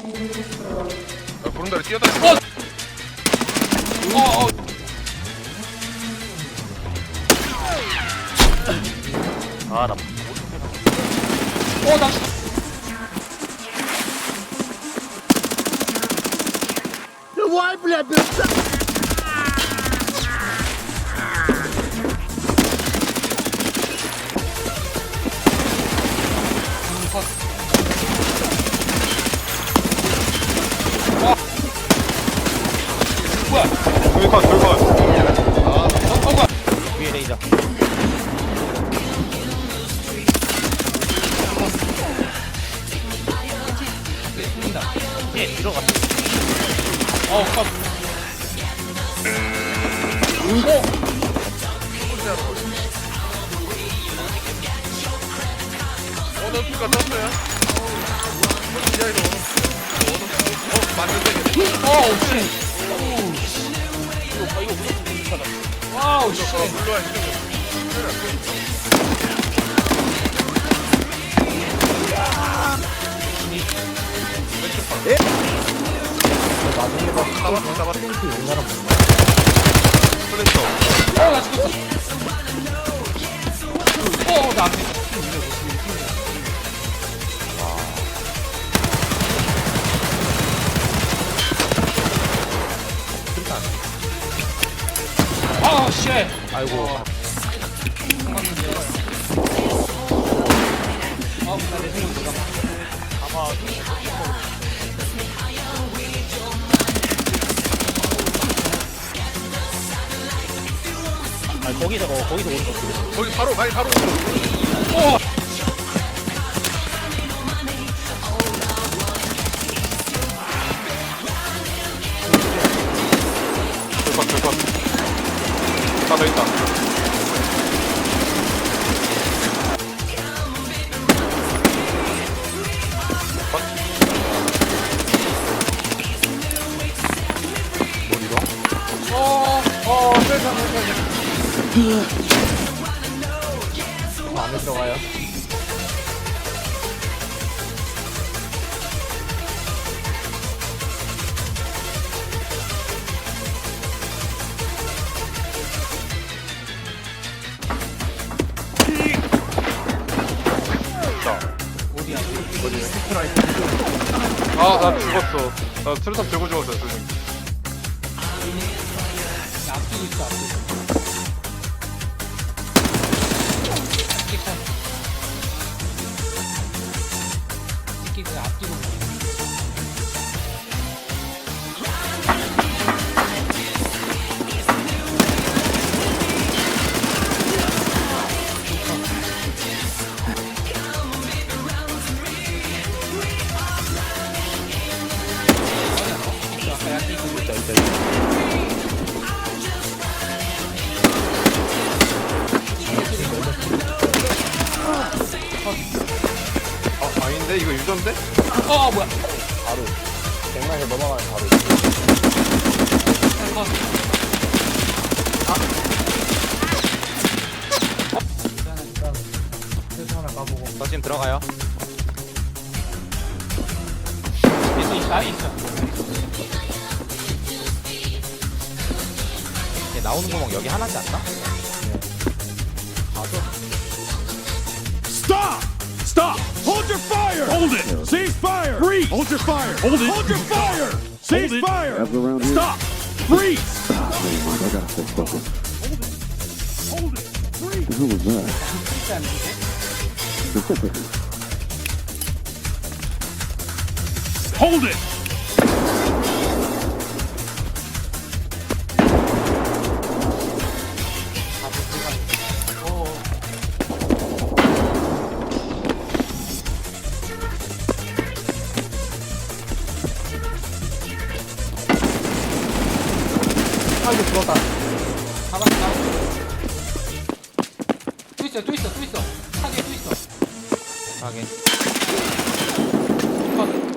야, 구름다리 뛰어다니. 어! 어, 어. 아, 나 어, 나. 와. 예, 뒤로 갔어. 어, 컷. 어느 피가 떴어요? 어. 어, 맞는데. 어, 씨. 이거, 이거 무조건 공격하다. 와우, 씨. 어, 물러와, 이쪽. 잡았어, 잡았어. 아이고. 아, 나내 생각 들어가. 아, 거기서, 어, 거기서 오는 거. 거기 바로, 아니, 바로. 어. 돌컷, 돌컷. 하나 있다. 안에 들어가요. 아, 나 죽었어. 나 트루탑 들고 죽었어. 나 앞뒤고 있어, 앞뒤 이거 유전데? 어, 뭐야? 바로. 100만에서 넘어가면 바로. 컷. 저 지금 들어가요. 있어, 있어, 아예 있어. 얘 나오는 구멍 여기 하나지 않나? Stop! Stop! Hold your fire. Hold it. Cease fire. Freeze. Hold your fire. Hold it. Hold your fire. Cease Hold fire. Stop. Freeze. I gotta. Hold it. Hold it. Freeze. Who was that? Hold it. 아이고, 죽었다. 가방, 가방. 또 있어, 또 있어, 또 있어. 차기에 또 있어. 하긴. 컷.